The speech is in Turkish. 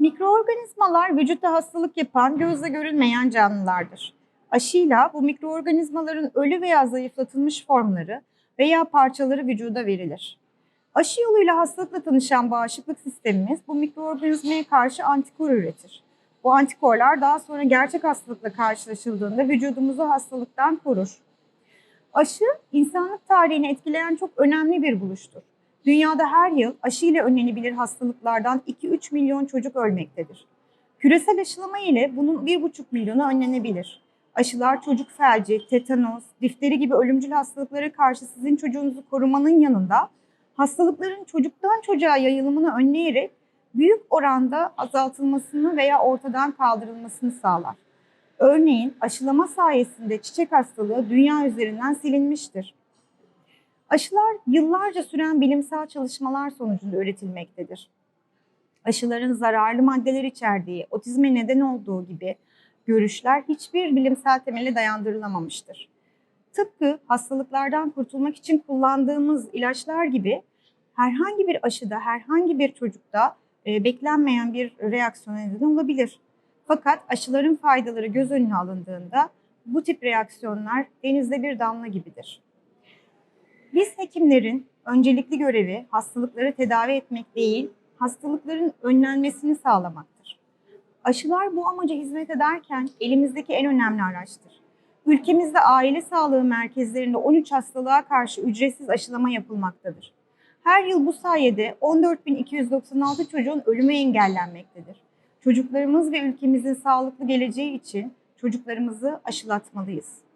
Mikroorganizmalar vücutta hastalık yapan, gözle görülmeyen canlılardır. Aşıyla bu mikroorganizmaların ölü veya zayıflatılmış formları veya parçaları vücuda verilir. Aşı yoluyla hastalıkla tanışan bağışıklık sistemimiz bu mikroorganizmaya karşı antikor üretir. Bu antikorlar daha sonra gerçek hastalıkla karşılaşıldığında vücudumuzu hastalıktan korur. Aşı, insanlık tarihini etkileyen çok önemli bir buluştur. Dünyada her yıl aşı ile önlenebilir hastalıklardan 2-3 milyon çocuk ölmektedir. Küresel aşılama ile bunun 1,5 milyonu önlenebilir. Aşılar çocuk felci, tetanos, difteri gibi ölümcül hastalıklara karşı sizin çocuğunuzu korumanın yanında hastalıkların çocuktan çocuğa yayılımını önleyerek büyük oranda azaltılmasını veya ortadan kaldırılmasını sağlar. Örneğin aşılama sayesinde çiçek hastalığı dünya üzerinden silinmiştir. Aşılar yıllarca süren bilimsel çalışmalar sonucunda üretilmektedir. Aşıların zararlı maddeler içerdiği, otizme neden olduğu gibi görüşler hiçbir bilimsel temele dayandırılamamıştır. Tıpkı hastalıklardan kurtulmak için kullandığımız ilaçlar gibi herhangi bir aşıda, herhangi bir çocukta e, beklenmeyen bir reaksiyon neden olabilir. Fakat aşıların faydaları göz önüne alındığında bu tip reaksiyonlar denizde bir damla gibidir. Biz hekimlerin öncelikli görevi hastalıkları tedavi etmek değil, hastalıkların önlenmesini sağlamaktır. Aşılar bu amaca hizmet ederken elimizdeki en önemli araçtır. Ülkemizde aile sağlığı merkezlerinde 13 hastalığa karşı ücretsiz aşılama yapılmaktadır. Her yıl bu sayede 14.296 çocuğun ölümü engellenmektedir. Çocuklarımız ve ülkemizin sağlıklı geleceği için çocuklarımızı aşılatmalıyız.